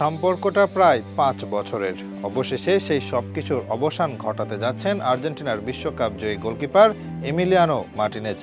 সম্পর্কটা প্রায় পাঁচ বছরের। অবশেষে সেই সব কিছুর অবসান ঘটাতে যাচ্ছেন আর্জেন্টিনার বিশ্বকাপ জয়ী goalkeeper Emiliano Martinez.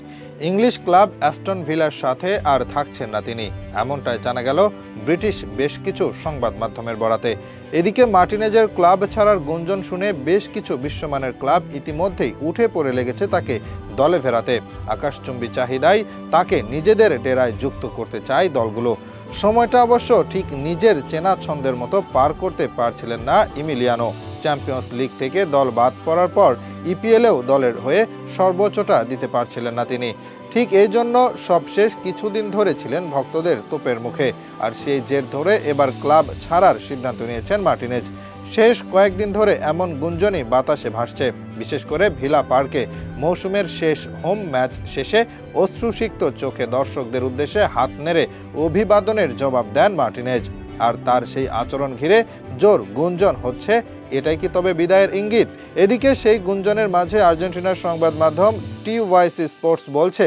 English club Aston ভিলার সাথে আর থাকছেন না তিনি। এমনটাই জানা গেল ব্রিটিশ বেশ কিছু সংবাদ মাধ্যমের বরাতে। এদিকে মার্টিনেজের ক্লাব ছাড়ার গুঞ্জন শুনে বেশ কিছু বিশ্বমানের ক্লাব ইতিমধ্যেই উঠে পড়ে লেগেছে তাকে দলে ফেরাতে। আকাশচুম্বী চাহিদায় তাকে নিজেদের ডেরায় যুক্ত করতে চায় দলগুলো। সময়টা অবশ্য ঠিক নিজের চেনা ছন্দের মতো পার করতে পারছিলেন না ইমিলিয়ানো। চ্যাম্পিয়ন্স লিগ থেকে দল বাদ পড়ার পর ইপিএলেও দলের হয়ে সর্বোচ্চটা দিতে পারছিলেন না তিনি। ঠিক এই জন্য সবশেষ কিছুদিন ধরে ছিলেন ভক্তদের তোপের মুখে। আর সেই জের ধরে এবার ক্লাব ছাড়ার সিদ্ধান্ত নিয়েছেন মার্টিনেজ। শেষ কয়েকদিন ধরে এমন গুঞ্জনই বাতাসে ভাসছে। বিশেষ করে ভিলা পার্কে মৌসুমের শেষ হোম ম্যাচ শেষে অশ্রুসিক্ত চোখে দর্শকদের উদ্দেশ্যে হাত নেড়ে অভিবাদনের জবাব দেন মার্টিনেজ। আর তার সেই আচরণ ঘিরে জোর গুঞ্জন হচ্ছে, এটাই কি তবে বিদায়ের ইঙ্গিত? এদিকে সেই গুঞ্জনের মাঝে আর্জেন্টিনার সংবাদ মাধ্যম টি ওয়াইসি স্পোর্টস বলছে,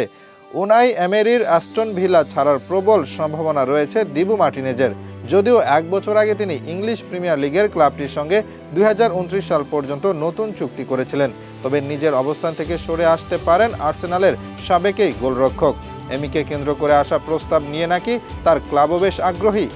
উনাই এমেরির অ্যাস্টন ভিলা ছাড়ার প্রবল সম্ভাবনা রয়েছে দিবু মার্টিনেজের। যদিও এক বছর আগে তিনি ইংলিশ প্রিমিয়ার লিগের ক্লাবটির সঙ্গে দুই হাজার উনত্রিশ সাল পর্যন্ত নতুন চুক্তি করেছিলেন। তবে নিজের অবস্থান থেকে সরে আসতে পারেন আর্সেনালের সাবেকেই গোলরক্ষক। এমিকে কেন্দ্র করে আসা প্রস্তাব নিয়ে নাকি তার ক্লাবও বেশ আগ্রহী।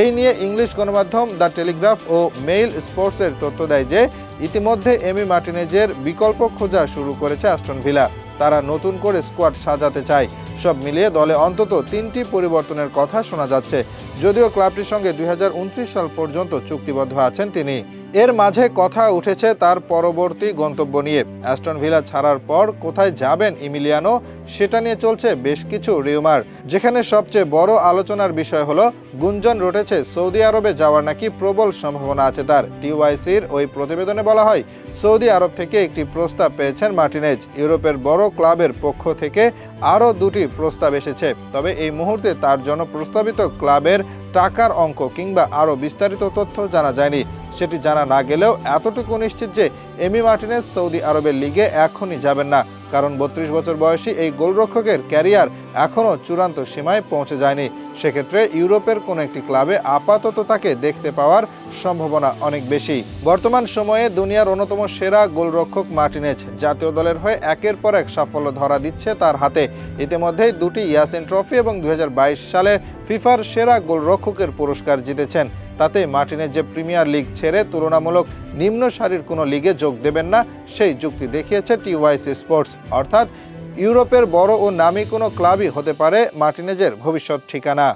এই নিয়ে ইংলিশ গণমাধ্যম দ্য টেলিগ্রাফ ও মেইল স্পোর্টসের তথ্য দেয় যে, ইতিমধ্যে এমি মার্টিনেজের বিকল্প খোঁজা শুরু করেছে অ্যাস্টন ভিলা। তারা নতুন করে স্কোয়াড সাজাতে চায়। সব মিলিয়ে দলে অন্তত তিনটি পরিবর্তনের কথা শোনা যাচ্ছে। যদিও ক্লাবটির সঙ্গে দুই হাজার উনত্রিশ সাল পর্যন্ত চুক্তিবদ্ধ আছেন তিনি। এর মাঝে কথা উঠেছে তার পরবর্তী গন্তব্য নিয়ে। অ্যাস্টন ভিলা ছাড়ার পর কোথায় যাবেন ইমিলিয়ানো, সেটা নিয়ে চলছে বেশ কিছু রিউমার যেখানে সবচেয়ে বড় আলোচনার বিষয় হলো, গুঞ্জন রটেছে সৌদি আরবে যাওয়ার নাকি প্রবল সম্ভাবনা আছে তার। টিওয়াইসির ওই প্রতিবেদনে বলা হয়, সৌদি আরব থেকে একটি প্রস্তাব পেয়েছেন মার্টিনেজ। ইউরোপের বড় ক্লাবের পক্ষ থেকে আরও দুটি প্রস্তাব এসেছে। তবে এই মুহূর্তে তার জন্য প্রস্তাবিত ক্লাবের টাকার অঙ্ক কিংবা আরও বিস্তারিত তথ্য জানা যায়নি। সেটি জানা না গেলেও এতটুকু নিশ্চিত যে এমি মার্টিনেজ সৌদি আরবের লিগে এখনই যাবেন না, কারণ বত্রিশ বছর বয়সী এই গোলরক্ষকের ক্যারিয়ার এখনও চূড়ান্ত সীমায় পৌঁছে যায়নি। সেক্ষেত্রে ইউরোপের কোনো একটি ক্লাবে আপাতত তাকে দেখতে পাওয়ার সম্ভাবনা অনেক বেশি। বর্তমান সময়ে দুনিয়ার অন্যতম সেরা গোলরক্ষক মার্টিনেজ জাতীয় দলের হয়ে একের পর এক সাফল্য ধরা দিচ্ছে তার হাতে। ইতিমধ্যেই দুটি ইয়াসিন ট্রফি এবং দুই হাজার বাইশ সালের ফিফার সেরা গোলরক্ষকের পুরস্কার জিতেছেন। তাতে মার্টিনেজ যে প্রিমিয়ার লিগ ছেড়ে তুলনামূলক নিম্ন সারির কোনো লিগে যোগ দেবেন না, সেই যুক্তি দেখিয়েছে টিওয়াইসি স্পোর্টস। অর্থাৎ ইউরোপের বড় ও নামী কোনো ক্লাবই হতে পারে মার্টিনেজের ভবিষ্যৎ ঠিকানা।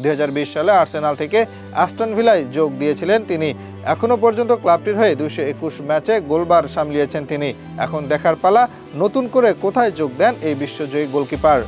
দুই হাজার বিশ সালে আর্সেনাল থেকে অ্যাস্টন ভিলায় যোগ দিয়েছিলেন তিনি। এখনও পর্যন্ত ক্লাবটির হয়ে দুশো একুশ ম্যাচে গোলবার সামলিয়েছেন তিনি। এখন দেখার পালা, নতুন করে কোথায় যোগ দেন এই বিশ্বজয়ী গোলকিপার?